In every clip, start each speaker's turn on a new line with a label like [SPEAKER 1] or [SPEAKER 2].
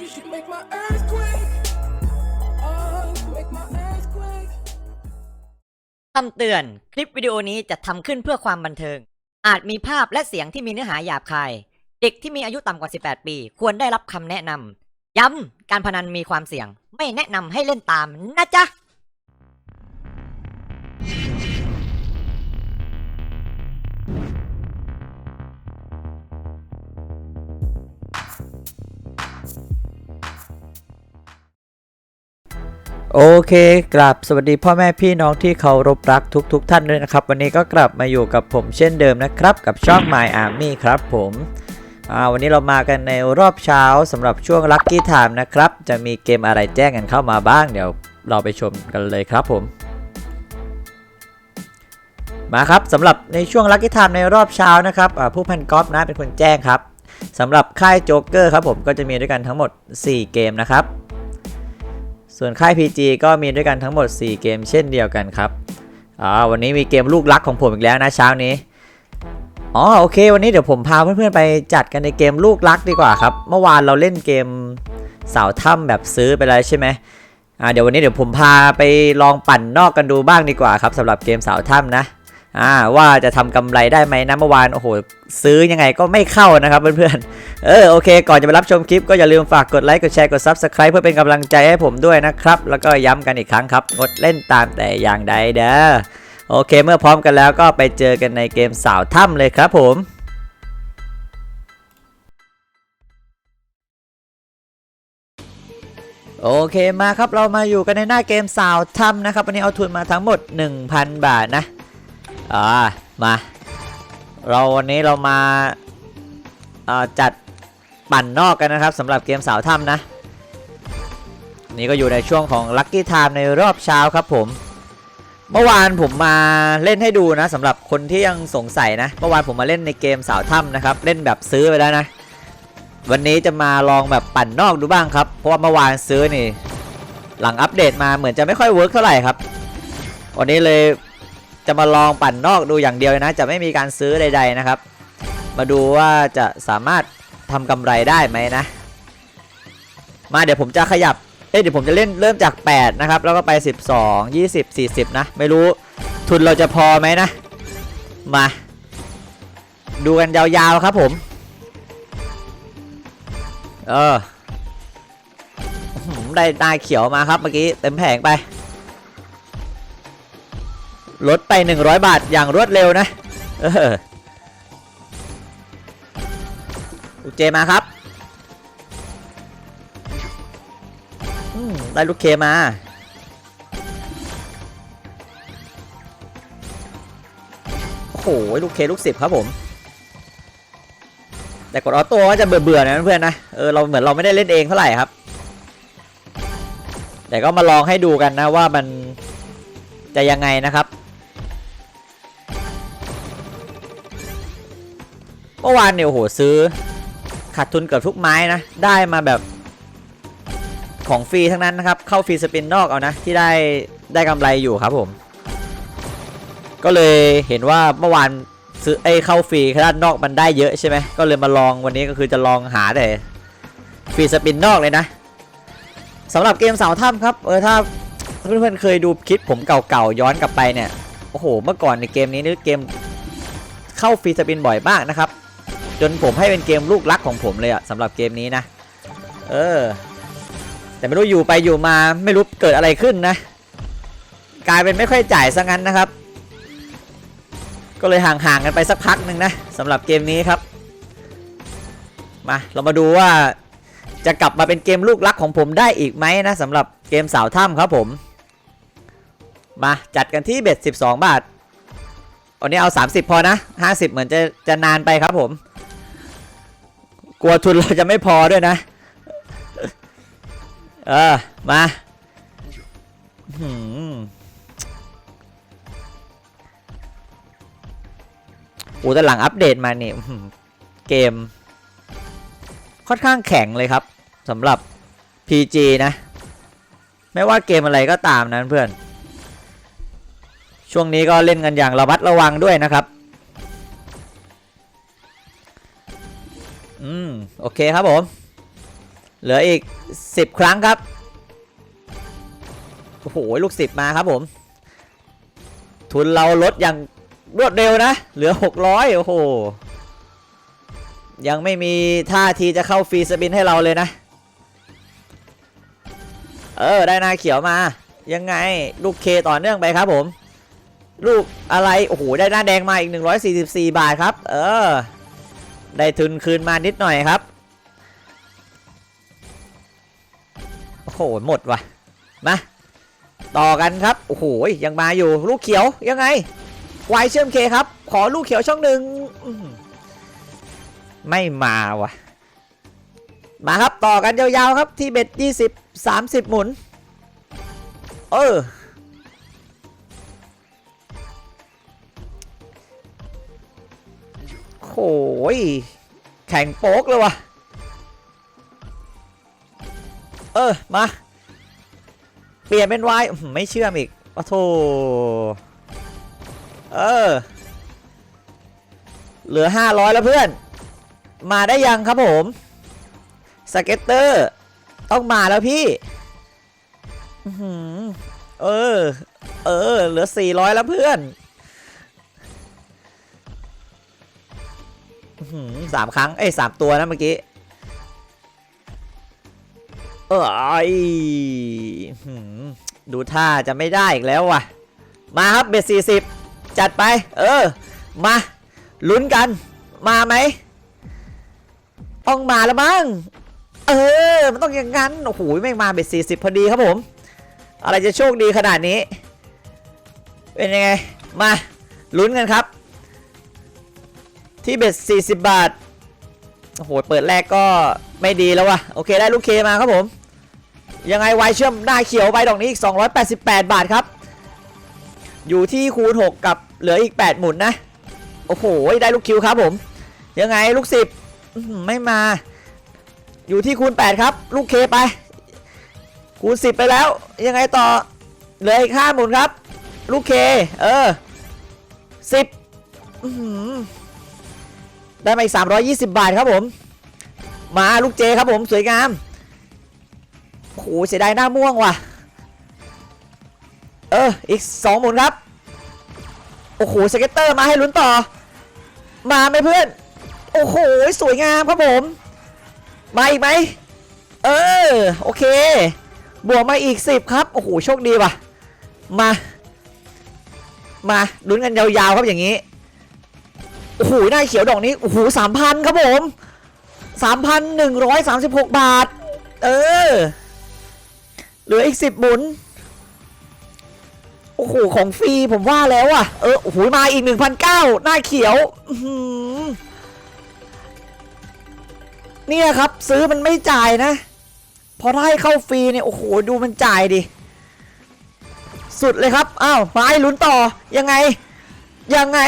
[SPEAKER 1] make my earthquake. Oh, make my earthquake.
[SPEAKER 2] คำเตือน คลิปวิดีโอนี้จะทำขึ้นเพื่อความบันเทิง อาจมีภาพและเสียงที่มีเนื้อหาหยาบคาย เด็กที่มีอายุต่ำกว่า 18 ปี ควรได้รับคำแนะนำ ย้ำ การพนันมีความเสี่ยง ไม่แนะนำให้เล่นตามนะจ๊ะ
[SPEAKER 3] โอเคกลับสวัสดีพ่อแม่พี่น้องที่เคารพรักทุกๆทท่านด้วยนะครับ วันนี้ก็กลับมาอยู่กับผมเช่นเดิมนะครับ กับช่อง My Army ครับผมวันนี้เรามากันในรอบเช้าสำหรับช่วง Lucky Time นะครับ จะมีเกมอะไรแจ้งกันเข้ามาบ้าง เดี๋ยวเราไปชมกันเลยครับผม มาครับสำหรับในช่วง Lucky Time ในรอบเช้านะครับผู้พันกอล์ฟนะเป็นคนแจ้งครับสำหรับค่ายโจ๊กเกอร์ครับผมก็จะมีด้วยกันทั้งหมด 4 เกมนะครับ ส่วนค่าย PG ก็มีด้วยกันทั้งหมด 4 เกมเช่นเดียวกันครับอ่าวันนี้มีเกมลูกรักของผมอีกแล้วนะเช้านี้อ๋อโอเค วันนี้เดี๋ยวผมพาเพื่อนๆไปจัดกันในเกมลูกรักดีกว่าครับ เมื่อวานเราเล่นเกมเสาถ้ำแบบซื้อไปแล้วใช่ไหมอ่าเดี๋ยววันนี้เดี๋ยวผมพาไปลองปั่นนอกกันดูบ้างดีกว่าครับสำหรับเกมเสาถ้ำนะ อ่าว่าจะทำกำไรได้ไหมนะเมื่อวานโอ้โหซื้อยังไงก็ไม่เข้านะครับเพื่อนๆ เออโอเค ก่อนจะไปรับชมคลิปก็อย่าลืมฝากกดไลค์กดแชร์กด Subscribe เพื่อเป็นกำลังใจให้ผมด้วยนะครับ แล้วก็ย้ำกันอีกครั้งครับ งดเล่นตามแต่อย่างใดเด้อโอเค เมื่อพร้อมกันแล้วก็ไปเจอกันในเกมสาวถ้ำเลยครับผมโอเคมาครับเรามาอยู่กันในหน้าเกมสาวถ้ำนะครับ วันนี้เอาทุนมาทั้งหมด 1,000 บาทนะ อ่ามา เราวันนี้เรามาจัดปั่นนอกกันนะครับสำหรับเกมสาวถ้ำนะ นี่ก็อยู่ในช่วงของ Lucky Time ในรอบเช้าครับผม เมื่อวานผมมาเล่นให้ดูนะสำหรับคนที่ยังสงสัยนะ เมื่อวานผมมาเล่นในเกมสาวถ้ำนะครับ เล่นแบบซื้อไปแล้วนะ วันนี้จะมาลองแบบปั่นนอกดูบ้างครับ เพราะว่าเมื่อวานซื้อนี่ หลังอัปเดตมาเหมือนจะไม่ค่อยเวิร์กเท่าไหร่ครับ วันนี้เลย จะมาลองปั่นนอกดูอย่างเดียวนะ จะไม่มีการซื้อใด ๆนะครับ มาดูว่าจะสามารถทำกำไรได้ไหมนะ มาเดี๋ยวผมจะขยับเอ้ยเดี๋ยวผมจะเล่นเริ่มจาก 8 นะครับ แล้วก็ไป 12 20 40 นะ ไม่รู้ทุนเราจะพอไหมนะ มา ดูกันยาวๆครับผม เอออื้อหือได้ตาเขียวมาครับเมื่อกี้เต็มแผงไป ลดไป 100 บาทอย่างรวดเร็วนะเออลูกเจมาครับได้ลูกเคมาโอ้โหลูกเคลูกสิบครับผม แต่กดออโต้ก็จะเบื่อๆนะเพื่อนนะเออเราเหมือนเราไม่ได้เล่นเองเท่าไหร่ครับ แต่ก็มาลองให้ดูกันนะว่ามันจะยังไงนะครับ เมื่อวานเนี่ยโหซื้อขาดทุนเกือบทุกไม้นะ ได้มาแบบของฟรีทั้งนั้นนะครับ เข้าฟรีสปินนอกเอานะ ที่ได้ได้กำไรอยู่ครับผม ก็เลยเห็นว่าเมื่อวานซื้อไอ้เข้าฟรีด้านนอกมันได้เยอะใช่ไหมก็เลยมาลองวันนี้ก็คือจะลองหาแต่ฟรีสปินนอกเลยนะสำหรับเกมเสาถ้ำครับเออถ้าเพื่อนๆเคยดูคลิปผมเก่าๆย้อนกลับไปเนี่ยโอ้โห เมื่อก่อนในเกมนี้นี่เกมเข้าฟรีสปินบ่อยมากนะครับ จนผมให้เป็นเกมลูกรักของผมเลยอะสำหรับเกมนี้นะ เออ แต่ไม่รู้อยู่ไปอยู่มาไม่รู้เกิดอะไรขึ้นนะ กลายเป็นไม่ค่อยจ่ายซะงั้นนะครับ ก็เลยห่างๆกันไปสักพักหนึ่งนะสำหรับเกมนี้ครับ มาเรามาดูว่าจะกลับมาเป็นเกมลูกรักของผมได้อีกไหมนะสำหรับเกมสาวถ้ำครับผม มาจัดกันที่เบ็ด 12 บาทวันนี้เอา 30 พอนะ 50 เหมือนจะจะนานไปครับผม กลัวทุนเราจะไม่พอด้วยนะ เออ มาโอ้แต่หลังอัปเดตมานี่อื้อหือเกม ค่อนข้างแข็งเลยครับสำหรับ PG นะ ไม่ว่าเกมอะไรก็ตามนะเพื่อน ช่วงนี้ก็เล่นกันอย่างระมัดระวังด้วยนะครับ อืม โอเคครับผม เหลืออีก 10 ครั้งครับ โอ้โห ลูก 10 มาครับผม ทุนเราลดอย่างรวดเร็วนะ เหลือ 600 โอ้โห ยังไม่มีท่าทีจะเข้าฟรีสปินให้เราเลยนะ เออ ได้นาเขียวมา ยังไง ลูกเคต่อเนื่องไปครับผม ลูกอะไร โอ้โห ได้หน้าแดงมาอีก 144 บาทครับ เออ ได้ทุนคืนมานิดหน่อยครับ โอ้โห หมดว่ะ มาต่อกันครับ โอ้โห ยังมาอยู่ลูกเขียวยังไงวายเชื่อมเคครับ ขอลูกเขียวช่องหนึ่งไม่มาว่ะ มาครับต่อกันยาวๆครับที่เบ็ด20 30หมุน เออ โอ้ยแข่งโป๊กเลยวะเออ มา เปลี่ยนเป็นวายไม่เชื่อมอีกโอ้โถเออ เหลือ 500 แล้วเพื่อน มาได้ยังครับผม สเก็ตเตอร์ ต้องมาแล้วพี่เออ เออ เหลือ 400 แล้วเพื่อน สามครั้ง เอ้ยสามตัวนะเมื่อกี้ เอออยดูท่าจะไม่ได้อีกแล้วว่ะ มาครับเบ็ดสี่สิบจัดไป เออ มาลุ้นกัน มาไหมต้องมาแล้วมั้ง เออ มันต้องอย่างนั้น โอ้โหแม่งมาเบ็ดสี่สิบพอดีครับผม อะไรจะโชคดีขนาดนี้ เป็นยังไง มาลุ้นกันครับ ที่เบ็ด40 บาท โอ้โห เปิดแรกก็ไม่ดีแล้ววะโอเคได้ลูกเคมาครับผม ยังไงไวเชื่อมหน้าเขียวไปดอกนี้อีก 288 บาทครับ อยู่ที่คูณ 6 กับเหลืออีก 8 หมุนนะ โอ้โห ได้ลูกคิวครับผม ยังไงลูก 10 ไม่มา อยู่ที่คูณ 8 ครับ ลูกเคไป คูณ 10 ไปแล้ว ยังไงต่อ เหลืออีก 5 หมุนครับ ลูกเค เออ 10อื ได้มาอีก 320 บาทครับผม มาลูกเจครับผมสวยงามโอ้โหเสียดายหน้าม่วงว่ะ เออ อีก 2 หมุนครับ โอ้โหสเก็ตเตอร์มาให้ลุ้นต่อ มาไหมเพื่อน โอ้โห สวยงามครับผม มาอีกไหม เออ โอเค บวกมาอีก 10 ครับ โอ้โห โชคดีว่ะ มา มาลุ้นกันยาวๆครับอย่างนี้ โอ้โหหน้าเขียวดอกนี้โอ้โหสามพันครับผมสามพันหนึ่งร้อยสามสิบหกบาท เออ เหลืออีกสิบหมุน โอ้โห ของฟรีผมว่าแล้วอะ เออโอ้โหมาอีกหนึ่งพันเก้าหน้าเขียวเนี่ยครับ ซื้อมันไม่จ่ายนะ พอได้เข้าฟรีเนี่ย โอ้โห ดูมันจ่ายดิ สุดเลยครับ อ้าวมาให้ลุ้นต่อ ยังไง ยังไง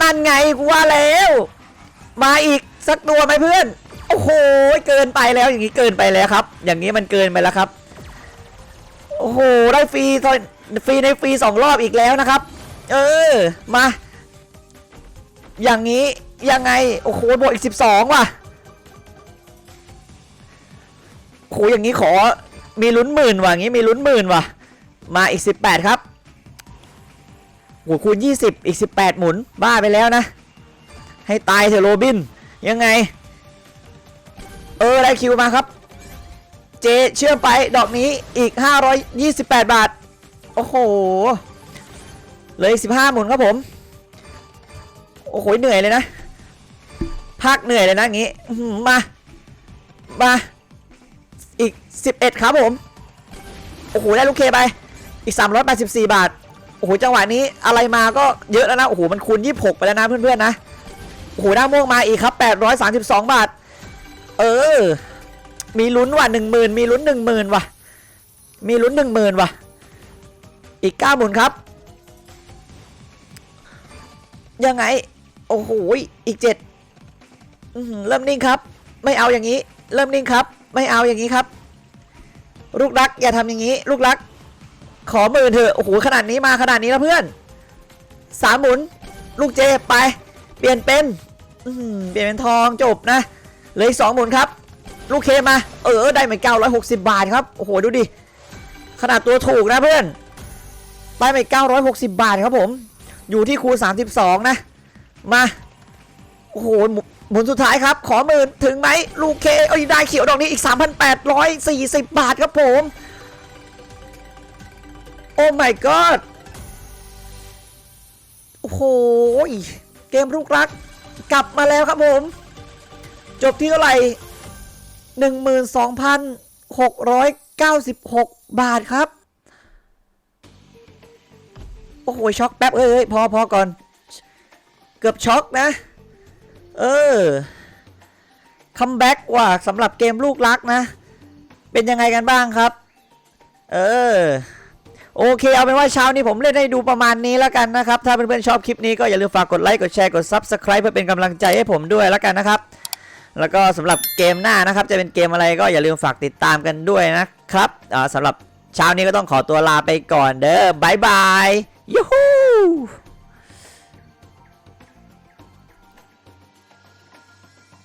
[SPEAKER 3] นั่นไงกูว่าแล้ว มาอีกสักตัวไหมเพื่อน โอ้โหเกินไปแล้วอย่างนี้เกินไปแล้วครับ อย่างนี้มันเกินไปแล้วครับ โอ้โหได้ฟรีตอนฟรีในฟรีสองรอบอีกแล้วนะครับ เออมา อย่างนี้ยังไงโอ้โหบวกอีก 12 ว่ะโอ้โหอย่างนี้ขอมีลุ้นหมื่นว่ะอย่างนี้มีลุ้นหมื่นว่ะมาอีก 18 ครับ โอ้โหคูณ 20 อีก 18 หมุน บ้าไปแล้วนะ ให้ตายเถอะโรบิน ยังไง เออ ได้คิวมาครับ เจเชื่อมไปดอกนี้อีก 528 บาท โอ้โหเหลืออีก 15 หมุนครับผม โอ้โห เหนื่อยเลยนะพักเหนื่อยเลยนะงี้ มา มา อีก 11 ครับผม โอ้โห ได้ลูกเคไป อีก 384 บาท โอ้โหจังหวะนี้อะไรมาก็เยอะแล้วนะโอ้โหมันคูณ26 ไปแล้วนะเพื่อนๆนะโอ้โหหน้าม่วงมาอีกครับ 832 บาท เออ มีลุ้นว่ะ10,000 มีลุ้น 10,000 ว่ะ มีลุ้น 10,000 ว่ะ อีก9หมุนครับ ยังไง โอ้โหอีก7เริ่มนิ่งครับ ไม่เอาอย่างนี้ เริ่มนิ่งครับ ไม่เอาอย่างนี้ครับ ลูกรักอย่าทำอย่างนี้ ลูกรัก ขอหมื่นเถอะโอ้โหขนาดนี้มาขนาดนี้แล้วเพื่อนสามหมุน ลูกเจไป เปลี่ยนเป็นเปลี่ยนเป็นทองจบนะเหลืออีกสองหมุนครับ ลูกเคมา เออได้มา960บาทครับโอ้โหดูดิขนาดตัวถูกนะเพื่อนได้มา960บาทครับผม อยู่ที่คูณ32นะมาโอ้โหหมุนสุดท้ายครับ ขอหมื่นถึงไหมลูกเคเอ้ยได้เขียวดอกนี้อีก 3,840 บาทครับผม my god โอ้โหเกมลูกรัก กลับมาแล้วครับผม จบที่เท่าไหร่ 12,696 บาทครับ โอ้โห ช็อกแป๊บ เอ้ยเอ้ยพอพอก่อน เกือบช็อกนะ เออคัมแบ็กว่ะสำหรับเกมลูกรักนะ เป็นยังไงกันบ้างครับ เออ โอเคเอาเป็นว่าเช้านี้ผมเล่นให้ดูประมาณนี้แล้วกันนะครับ ถ้าเพื่อนๆชอบคลิปนี้ก็อย่าลืมฝากกดไลค์กดแชร์กด Subscribe เพื่อเป็นกำลังใจให้ผมด้วยแล้วกันนะครับ แล้วก็สำหรับเกมหน้านะครับ จะเป็นเกมอะไรก็อย่าลืมฝากติดตามกันด้วยนะครับอ่าสำหรับเช้านี้ก็ต้องขอตัวลาไปก่อนเด้อบายบายยูฮู